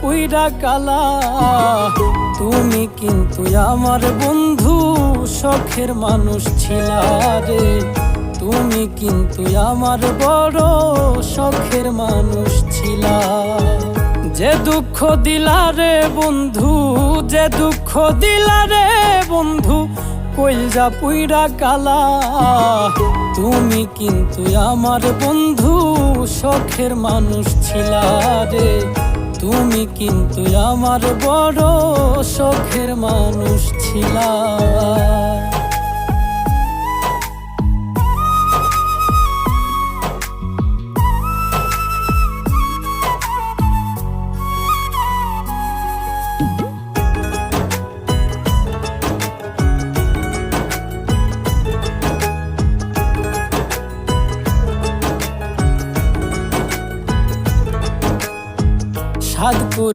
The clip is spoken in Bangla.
পুইরা কালা, তুমি কিন্তু আমার বন্ধু, শখের মানুষ ছিলা রে। তুমি কিন্তু আমার বড়, শখের মানুষ ছিলা। যে দুঃখ দিলা রে বন্ধু, যে দুঃখ দিলা রে বন্ধু, কইলজা পুইরা কালা, তুমি কিন্তু আমার বন্ধু, শখের মানুষ ছিলা। কিন্তু আমার বড় শখের মানুষ ছিলা সাধপুর